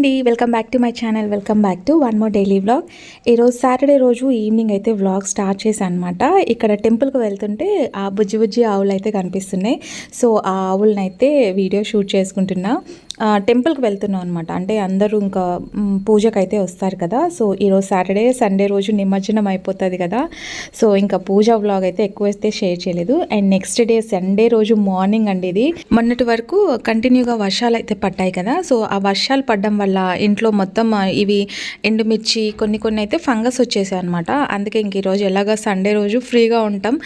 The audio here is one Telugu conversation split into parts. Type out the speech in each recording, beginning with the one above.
అండి welcome back to my channel welcome back to one more daily vlog. ఈరోజు సాటర్డే రోజు ఈవినింగ్ అయితే వ్లాగ్ స్టార్ట్ చేశాను అనమాట ఇక్కడ టెంపుల్కి వెళ్తుంటే ఆ బుజ్జి బుజ్జి ఆవులు అయితే కనిపిస్తున్నాయి. సో ఆ ఆవులనైతే అయితే వీడియో షూట్ చేసుకుంటున్నా. టెంపుల్కి వెళ్తున్నాం అనమాట అంటే అందరూ ఇంకా పూజకైతే వస్తారు కదా. సో ఈరోజు సాటర్డే సండే రోజు నిమజ్జనం అయిపోతుంది కదా. సో ఇంకా పూజ వ్లాగ్ అయితే ఎక్కువ అయితే షేర్ చేయలేదు. అండ్ నెక్స్ట్ డే సండే రోజు మార్నింగ్ అండి ఇది. మొన్నటి వరకు కంటిన్యూగా వర్షాలు అయితే పడ్డాయి కదా. సో ఆ వర్షాలు పడడం వల్ల ఇంట్లో మొత్తం ఇవి ఎండుమిర్చి కొన్ని కొన్ని అయితే ఫంగస్ వచ్చేసాయి అనమాట అందుకే ఇంక ఈరోజు ఎలాగ సండే రోజు ఫ్రీగా ఉంటాం.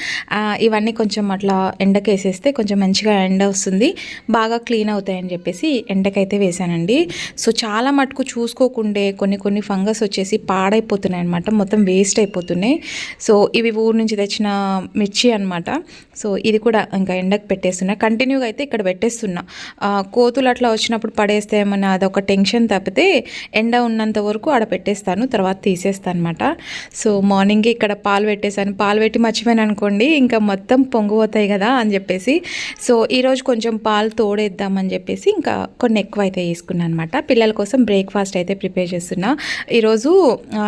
ఇవన్నీ కొంచెం అట్లా ఎండకేసేస్తే కొంచెం మంచిగా ఎండ వస్తుంది. బాగా క్లీన్ అవుతాయని చెప్పేసి ఎండకైతే వేసానండి సో చాలా మటుకు చూసుకోకుండే కొన్ని కొన్ని ఫంగస్ వచ్చేసి పాడైపోతున్నాయి అనమాట మొత్తం వేస్ట్ అయిపోతున్నాయి. సో ఇవి ఊరు నుంచి తెచ్చిన మిర్చి అనమాట సో ఇది కూడా ఇంకా ఎండకు పెట్టేస్తున్నా. కంటిన్యూగా అయితే ఇక్కడ పెట్టేస్తున్నా. కోతులు అట్లా వచ్చినప్పుడు పడేస్తే ఏమన్నా అదొక టెన్షన్ తప్పితే ఎండ ఉన్నంత వరకు ఆడ పెట్టేస్తాను. తర్వాత తీసేస్తాను అనమాట సో మార్నింగ్ ఇక్కడ పాలు పెట్టేశాను. పాలు పెట్టి మర్చిపోయాను అనుకోండి ఇంకా మొత్తం పొంగిపోతాయి కదా అని చెప్పేసి. సో ఈరోజు కొంచెం పాలు తోడేద్దామని చెప్పేసి ఇంకా కొన్ని ఎక్కువ అయితే తీసుకున్నాను అనమాట పిల్లల కోసం బ్రేక్ఫాస్ట్ అయితే ప్రిపేర్ చేస్తున్నా. ఈరోజు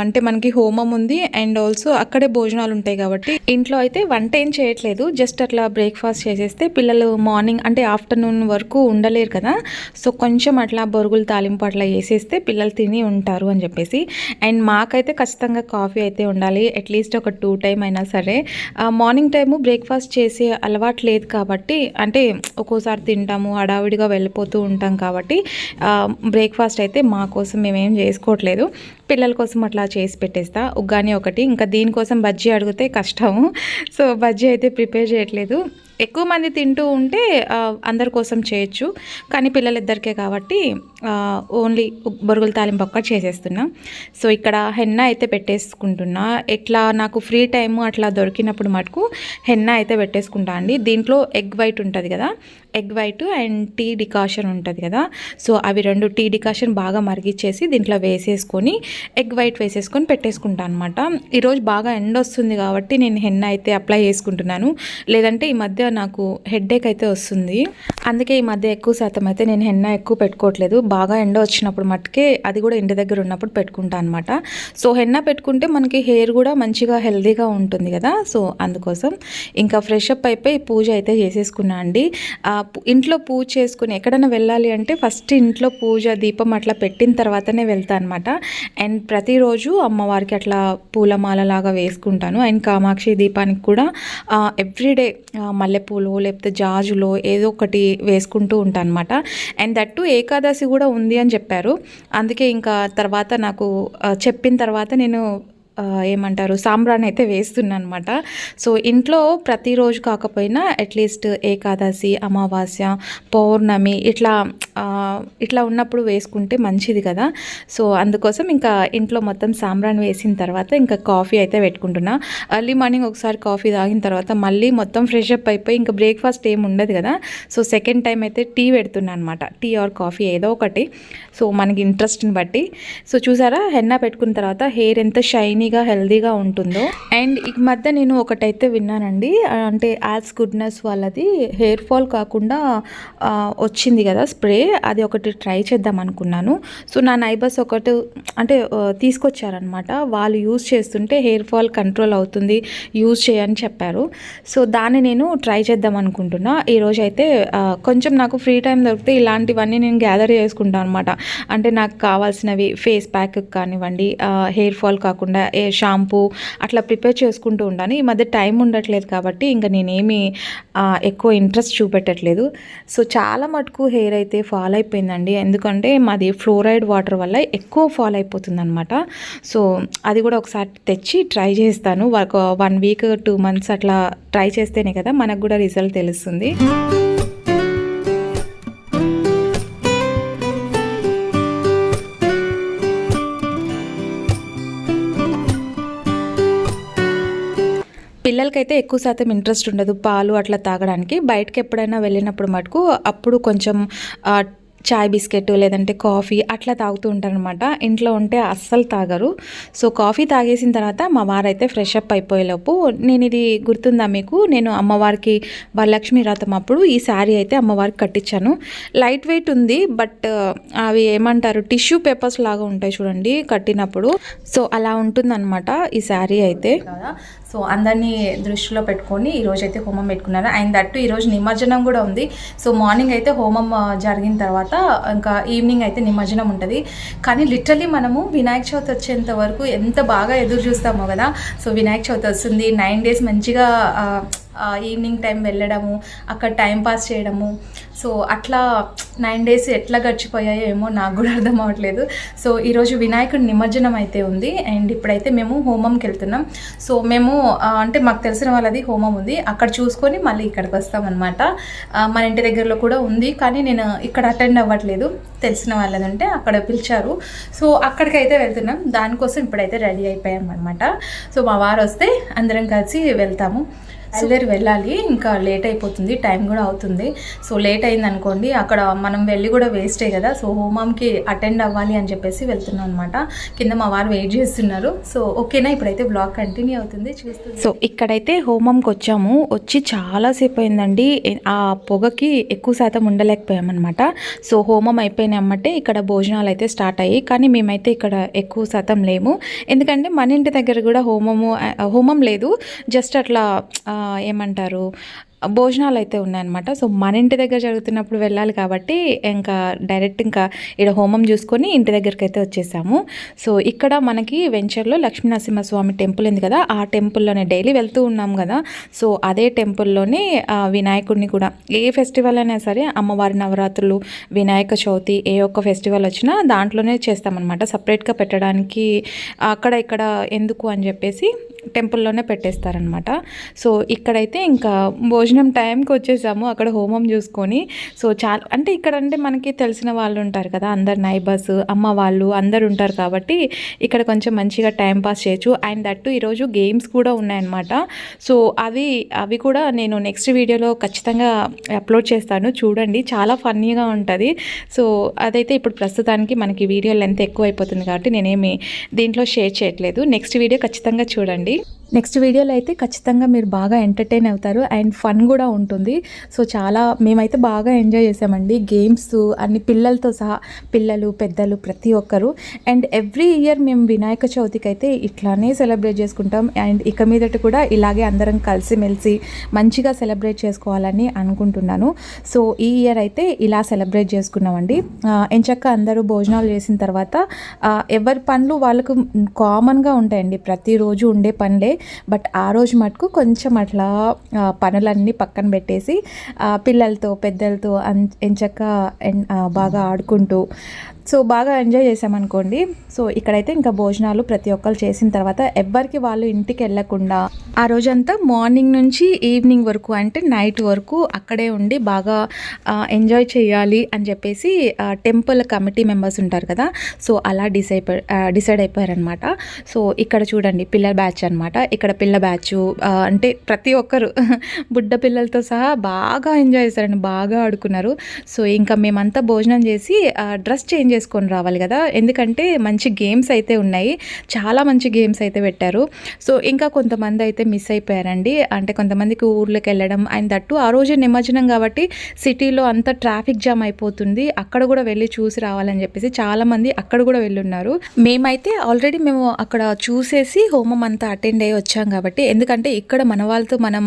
అంటే మనకి హోమం ఉంది. అండ్ ఆల్సో అక్కడే భోజనాలు ఉంటాయి కాబట్టి ఇంట్లో అయితే వంట ఏం చేయట్లేదు. జస్ట్ అట్లా బ్రేక్ఫాస్ట్ చేసేస్తే పిల్లలు మార్నింగ్ అంటే ఆఫ్టర్నూన్ వరకు ఉండలేరు కదా. సో కొంచెం అట్లా బొరుగులు తాలింపు అట్లా వేసేస్తే పిల్లలు తిని ఉంటారు అని చెప్పేసి. అండ్ మాకైతే ఖచ్చితంగా కాఫీ అయితే ఉండాలి. అట్లీస్ట్ ఒక టూ టైం అయినా సరే. మార్నింగ్ టైము బ్రేక్ఫాస్ట్ చేసే అలవాటు లేదు కాబట్టి అంటే ఒక్కోసారి తింటాము హడావిడిగా వెళ్ళిపోతూ ఉంటాం కాబట్టి కాబట్టి బ్రేక్ఫాస్ట్ అయితే మా కోసం మేమేం చేసుకోవట్లేదు. పిల్లల కోసం అట్లా చేసి పెట్టేస్తా. ఉగ్గాని ఒకటి. ఇంకా దీనికోసం బజ్జీ అడిగితే కష్టము. సో బజ్జీ అయితే ప్రిపేర్ చేయట్లేదు. ఎక్కువ మంది తింటూ ఉంటే అందరి కోసం చేయొచ్చు. కానీ పిల్లలిద్దరికే కాబట్టి ఓన్లీ బొరుగుల తాలింపు ఒక్క చేసేస్తున్నా. సో ఇక్కడ హెన్న అయితే పెట్టేసుకుంటున్నా. ఎట్లా నాకు ఫ్రీ టైము అట్లా దొరికినప్పుడు మటుకు హెన్న అయితే పెట్టేసుకుంటా అండి. దీంట్లో ఎగ్ వైట్ ఉంటుంది కదా egg white and tea decoction ఉంటుంది కదా. సో అవి రెండు టీ డికాషన్ బాగా మరిగిచ్చేసి దీంట్లో వేసేసుకొని ఎగ్ వైట్ వేసేసుకొని పెట్టేసుకుంటాను అనమాట ఈరోజు బాగా ఎండ వస్తుంది కాబట్టి నేను హెన్న అయితే అప్లై చేసుకుంటున్నాను. లేదంటే ఈ మధ్య నాకు హెడ్ఏక్ అయితే వస్తుంది. అందుకే ఈ మధ్య ఎక్కువ శాతం అయితే నేను హెన్న ఎక్కువ పెట్టుకోవట్లేదు. బాగా ఎండ వచ్చినప్పుడు మట్టుకే అది కూడా ఇంటి దగ్గర ఉన్నప్పుడు పెట్టుకుంటాను అనమాట సో హెన్న పెట్టుకుంటే మనకి హెయిర్ కూడా మంచిగా హెల్దీగా ఉంటుంది కదా. సో అందుకోసం ఇంకా ఫ్రెష్ అప్ అయిపోయి పూజ అయితే చేసేసుకున్నా అండి. ఇంట్లో పూజ చేసుకుని ఎక్కడైనా వెళ్ళాలి అంటే ఫస్ట్ ఇంట్లో పూజ దీపం అట్లా పెట్టిన తర్వాతనే వెళ్తా అనమాట అండ్ ప్రతిరోజు అమ్మవారికి అట్లా పూలమాల లాగా వేసుకుంటాను. అండ్ కామాక్షి దీపానికి కూడా ఎవ్రీడే మల్లెపూలు లేకపోతే జాజులో ఏదో ఒకటి వేసుకుంటూ ఉంటాను అనమాట అండ్ దట్టు ఏకాదశి కూడా ఉంది అని చెప్పారు. అందుకే ఇంకా తర్వాత నాకు చెప్పిన తర్వాత నేను ఏమంటారు సాంబ్రాన్ అయితే వేస్తున్నాను అనమాట సో ఇంట్లో ప్రతిరోజు కాకపోయినా అట్లీస్ట్ ఏకాదశి అమావాస్య పౌర్ణమి ఇట్లా ఇట్లా ఉన్నప్పుడు వేసుకుంటే మంచిది కదా. సో అందుకోసం ఇంకా ఇంట్లో మొత్తం సాంబ్రాన్ వేసిన తర్వాత ఇంకా కాఫీ అయితే పెట్టుకుంటున్నా. ఎర్లీ మార్నింగ్ ఒకసారి కాఫీ తాగిన తర్వాత మళ్ళీ మొత్తం ఫ్రెష్ అప్ అయిపోయి ఇంకా బ్రేక్ఫాస్ట్ ఏమి ఉండదు కదా. సో సెకండ్ టైం అయితే టీ పెడుతున్నాను అనమాట టీ ఆర్ కాఫీ ఏదో ఒకటి. సో మనకి ఇంట్రెస్ట్ని బట్టి. సో చూసారా? హెన్న పెట్టుకున్న తర్వాత హెయిర్ ఎంత యమ్మీగా హెల్దీగా ఉంటుందో. అండ్ ఈ మధ్య నేను ఒకటైతే విన్నానండి అంటే యాజ్ గుడ్నెస్ వాళ్ళది హెయిర్ ఫాల్ కాకుండా వచ్చింది కదా స్ప్రే అది ఒకటి ట్రై చేద్దాం అనుకున్నాను. సో నా నైబర్స్ ఒకటి అంటే తీసుకొచ్చారనమాట వాళ్ళు యూజ్ చేస్తుంటే హెయిర్ ఫాల్ కంట్రోల్ అవుతుంది యూజ్ చేయని చెప్పారు. సో దాన్ని నేను ట్రై చేద్దాం అనుకుంటున్నా. ఈరోజు అయితే కొంచెం నాకు ఫ్రీ టైం దొరికితే ఇలాంటివన్నీ నేను గ్యాదర్ చేసుకుంటాను అనమాట అంటే నాకు కావాల్సినవి ఫేస్ ప్యాక్ కానివ్వండి హెయిర్ ఫాల్ కాకుండా ఏ షాంపూ అట్లా ప్రిపేర్ చేసుకుంటూ ఉండాను. ఈ మధ్య టైం ఉండట్లేదు కాబట్టి ఇంకా నేనేమి ఎక్కువ ఇంట్రెస్ట్ చూపెట్టట్లేదు. సో చాలా మటుకు హెయిర్ అయితే ఫాల్ అయిపోయిందండి. ఎందుకంటే మాది ఫ్లోరైడ్ వాటర్ వల్ల ఎక్కువ ఫాల్ అయిపోతుంది అనమాట సో అది కూడా ఒకసారి తెచ్చి ట్రై చేస్తాను. వన్ వీక్ టూ మంత్స్ అట్లా ట్రై చేస్తేనే కదా మనకు కూడా రిజల్ట్ తెలుస్తుంది. పిల్లలకైతే ఎక్కువ శాతం ఇంట్రెస్ట్ ఉండదు పాలు అట్లా తాగడానికి. బయటకు ఎప్పుడైనా వెళ్ళినప్పుడు మటుకు అప్పుడు కొంచెం చాయ్ బిస్కెట్ లేదంటే కాఫీ అట్లా తాగుతూ ఉంటారనమాట ఇంట్లో ఉంటే అస్సలు తాగరు. సో కాఫీ తాగేసిన తర్వాత మా వారైతే ఫ్రెష్ అప్ అయిపోయేలోపు నేను ఇది గుర్తుందా మీకు? నేను అమ్మవారికి వరలక్ష్మి రథం అప్పుడు ఈ శారీ అయితే అమ్మవారికి కట్టించాను. లైట్ వెయిట్ ఉంది బట్ అవి ఏమంటారు టిష్యూ పేపర్స్ లాగా ఉంటాయి చూడండి కట్టినప్పుడు. సో అలా ఉంటుందన్నమాట ఈ శారీ అయితే. సో అందరినీ దృష్టిలో పెట్టుకొని ఈరోజు అయితే హోమం పెట్టుకున్నారు. అండ్ దట్టు ఈరోజు నిమజ్జనం కూడా ఉంది. సో మార్నింగ్ అయితే హోమం జరిగిన తర్వాత ఇంకా ఈవినింగ్ అయితే నిమజ్జనం ఉంటుంది. కానీ లిటరలీ మనము వినాయక చవితి వచ్చేంత వరకు ఎంత బాగా ఎదురు చూస్తామో కదా. సో వినాయక చవితి వస్తుంది. నైన్ డేస్ మంచిగా ఈవినింగ్ టైం వెళ్ళడము అక్కడ టైం పాస్ చేయడము. సో అట్లా నైన్ డేస్ ఎట్లా గడిచిపోయాయో ఏమో నాకు కూడా అర్థం అవ్వట్లేదు. సో ఈరోజు వినాయకుడి నిమజ్జనం అయితే ఉంది. అండ్ ఇప్పుడైతే మేము హోమంకి వెళ్తున్నాం. సో మేము అంటే మాకు తెలిసిన వాళ్ళది హోమం ఉంది. అక్కడ చూసుకొని మళ్ళీ ఇక్కడికి వస్తామన్నమాట. మన ఇంటి దగ్గరలో కూడా ఉంది. కానీ నేను ఇక్కడ అటెండ్ అవ్వట్లేదు. తెలిసిన వాళ్ళది ఉంటే అక్కడ పిలిచారు. సో అక్కడికి అయితే వెళ్తున్నాం. దానికోసం ఇప్పుడైతే రెడీ అయిపోయాం అనమాట సో మా వారు వస్తే అందరం కలిసి వెళ్తాము. బయలుదేరి వెళ్ళాలి. ఇంకా లేట్ అయిపోతుంది టైం కూడా అవుతుంది. సో లేట్ అయింది అనుకోండి అక్కడ మనం వెళ్ళి కూడా వేస్టే కదా. సో హోమంకి అటెండ్ అవ్వాలి అని చెప్పేసి వెళ్తున్నాం అనమాట కింద మా వారు వెయిట్ చేస్తున్నారు. సో ఓకేనా ఇప్పుడైతే బ్లాగ్ కంటిన్యూ అవుతుంది. చూస్తుంది సో ఇక్కడైతే హోమంకి వచ్చాము. వచ్చి చాలాసేపు అయిందండి. ఆ పొగకి ఎక్కువ శాతం ఉండలేకపోయామన్నమాట సో హోమం అయిపోయిన అమ్మటే ఇక్కడ భోజనాలు అయితే స్టార్ట్ అయ్యాయి. కానీ మేమైతే ఇక్కడ ఎక్కువ శాతం లేము. ఎందుకంటే మన ఇంటి దగ్గర కూడా హోమము హోమం లేదు. జస్ట్ అట్లా ఏమంటారు? భోజనాలు అయితే ఉన్నాయన్నమాట. సో మన ఇంటి దగ్గర జరుగుతున్నప్పుడు వెళ్ళాలి కాబట్టి ఇంకా డైరెక్ట్ ఇంకా ఇక్కడ హోమం చూసుకొని ఇంటి దగ్గరికి అయితే వచ్చేసాము. సో ఇక్కడ మనకి వెంచర్లో లక్ష్మీనరసింహస్వామి టెంపుల్ ఉంది కదా ఆ టెంపుల్లోనే డైలీ వెళ్తూ ఉన్నాం కదా. సో అదే టెంపుల్లోనే వినాయకుడిని కూడా ఏ ఫెస్టివల్ అయినా సరే అమ్మవారి నవరాత్రులు వినాయక చవితి ఏ ఒక్క ఫెస్టివల్ వచ్చినా దాంట్లోనే చేస్తామన్నమాట. సపరేట్గా పెట్టడానికి అక్కడ ఇక్కడ ఎందుకు అని చెప్పేసి టెంపుల్లోనే పెట్టేస్తారనమాట సో ఇక్కడైతే ఇంకా భోజనం టైంకి వచ్చేసాము అక్కడ హోమం చూసుకొని. సో చాలా అంటే ఇక్కడ అంటే మనకి తెలిసిన వాళ్ళు ఉంటారు కదా అందరు నైబర్స్ అమ్మ వాళ్ళు అందరు ఉంటారు కాబట్టి ఇక్కడ కొంచెం మంచిగా టైం పాస్ చేయొచ్చు. అండ్ దట్టు ఈరోజు గేమ్స్ కూడా ఉన్నాయన్నమాట. సో అవి అవి కూడా నేను నెక్స్ట్ వీడియోలో ఖచ్చితంగా అప్లోడ్ చేస్తాను. చూడండి చాలా ఫన్నీగా ఉంటుంది. సో అదైతే ఇప్పుడు ప్రస్తుతానికి మనకి వీడియో లెంత్ ఎక్కువ అయిపోతుంది కాబట్టి నేనేమి దీంట్లో షేర్ చేయట్లేదు. నెక్స్ట్ వీడియో ఖచ్చితంగా చూడండి. నెక్స్ట్ వీడియోలో అయితే ఖచ్చితంగా మీరు బాగా ఎంటర్టైన్ అవుతారు అండ్ ఫన్ కూడా ఉంటుంది. సో చాలా మేమైతే బాగా ఎంజాయ్ చేసామండి. గేమ్స్ అన్ని పిల్లలతో సహా పిల్లలు పెద్దలు ప్రతి ఒక్కరు. అండ్ ఎవ్రీ ఇయర్ మేము వినాయక చవితికి అయితే ఇట్లానే సెలబ్రేట్ చేసుకుంటాం. అండ్ ఇక మీదట కూడా ఇలాగే అందరం కలిసిమెలిసి మంచిగా సెలబ్రేట్ చేసుకోవాలని అనుకుంటున్నాను. సో ఈ ఇయర్ అయితే ఇలా సెలబ్రేట్ చేసుకున్నామండి. ఎంచక్క అందరూ భోజనాలు చేసిన తర్వాత ఎవరి పనులు వాళ్ళకు కామన్గా ఉంటాయండి. ప్రతిరోజు ఉండే పనులే. బట్ ఆ రోజు మటుకు కొంచెం అట్లా పనులన్నీ పక్కన పెట్టేసి పిల్లలతో పెద్దలతో అన్ ఎంచక్క ఎన్- బాగా ఆడుకుంటూ సో బాగా ఎంజాయ్ చేసామనుకోండి సో ఇక్కడైతే ఇంకా భోజనాలు ప్రతి ఒక్కరు చేసిన తర్వాత ఎవ్వరికి వాళ్ళు ఇంటికి వెళ్ళకుండా ఆ రోజంతా మార్నింగ్ నుంచి ఈవినింగ్ వరకు అంటే నైట్ వరకు అక్కడే ఉండి బాగా ఎంజాయ్ చేయాలి అని చెప్పేసి టెంపుల్ కమిటీ మెంబర్స్ ఉంటారు కదా. సో అలా డిసైడ్ డిసైడ్ అయిపోయారనమాట. సో ఇక్కడ చూడండి పిల్లల బ్యాచ్ అనమాట. ఇక్కడ పిల్ల బ్యాచ్ అంటే ప్రతి ఒక్కరు బుడ్డ పిల్లలతో సహా బాగా ఎంజాయ్ చేశారండి. బాగా ఆడుకున్నారు. సో ఇంకా మేమంతా భోజనం చేసి డ్రెస్ చేంజ్ చేసుకొని రావాలి కదా. ఎందుకంటే మంచి గేమ్స్ అయితే ఉన్నాయి. చాలా మంచి గేమ్స్ అయితే పెట్టారు. సో ఇంకా కొంతమంది అయితే మిస్ అయిపోయారండి. అంటే కొంతమందికి ఊర్లోకి వెళ్ళడం అండ్ దట్టు ఆ రోజే నిమజ్జనం కాబట్టి సిటీలో అంత ట్రాఫిక్ జామ్ అయిపోతుంది. అక్కడ కూడా వెళ్ళి చూసి రావాలని చెప్పేసి చాలామంది అక్కడ కూడా వెళ్ళున్నారు. మేమైతే ఆల్రెడీ మేము అక్కడ చూసేసి హోమం అంతా అటెండ్ అయ్యి వచ్చాం కాబట్టి ఎందుకంటే ఇక్కడ మన వాళ్ళతో మనం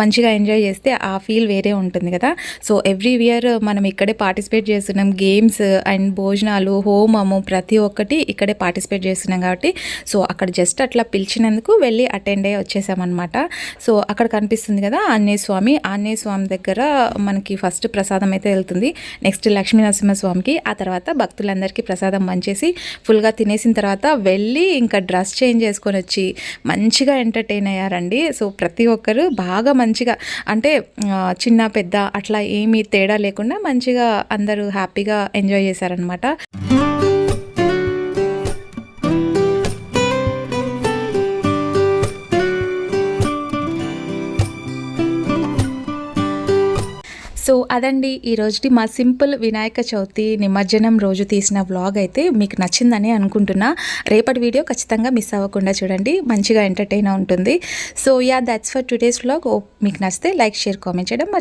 మంచిగా ఎంజాయ్ చేస్తే ఆ ఫీల్ వేరే ఉంటుంది కదా. సో ఎవ్రీ ఇయర్ మనం ఇక్కడే పార్టిసిపేట్ చేస్తున్నాం గేమ్స్ అండ్ భోజనం భోజనాలు హోమము ప్రతి ఒక్కటి ఇక్కడే పార్టిసిపేట్ చేస్తున్నాం కాబట్టి సో అక్కడ జస్ట్ అట్లా పిలిచినందుకు వెళ్ళి అటెండ్ అయ్యి వచ్చేసామన్నమాట. సో అక్కడ కనిపిస్తుంది కదా ఆంజనేయ స్వామి. ఆంజనేయ స్వామి దగ్గర మనకి ఫస్ట్ ప్రసాదం అయితే వెళ్తుంది. నెక్స్ట్ లక్ష్మీ నరసింహస్వామికి ఆ తర్వాత భక్తులందరికీ ప్రసాదం పంచేసి ఫుల్గా తినేసిన తర్వాత వెళ్ళి ఇంకా డ్రెస్ చేంజ్ చేసుకొని వచ్చి మంచిగా ఎంటర్టైన్ అయ్యారండి. సో ప్రతి ఒక్కరు బాగా మంచిగా అంటే చిన్న పెద్ద అట్లా ఏమీ తేడా లేకుండా మంచిగా అందరూ హ్యాపీగా ఎంజాయ్ చేశారనమాట సో అదండి ఈరోజుటి మా సింపుల్ వినాయక చవితి నిమజ్జనం రోజు తీసిన వ్లాగ్ అయితే మీకు నచ్చిందని అనుకుంటున్నా. రేపటి వీడియో ఖచ్చితంగా మిస్ అవ్వకుండా చూడండి మంచిగా ఎంటర్టైన్ ఉంటుంది so yeah that's for today's vlog మీకు నచ్చితే లైక్ షేర్ కామెంట్ చేయడం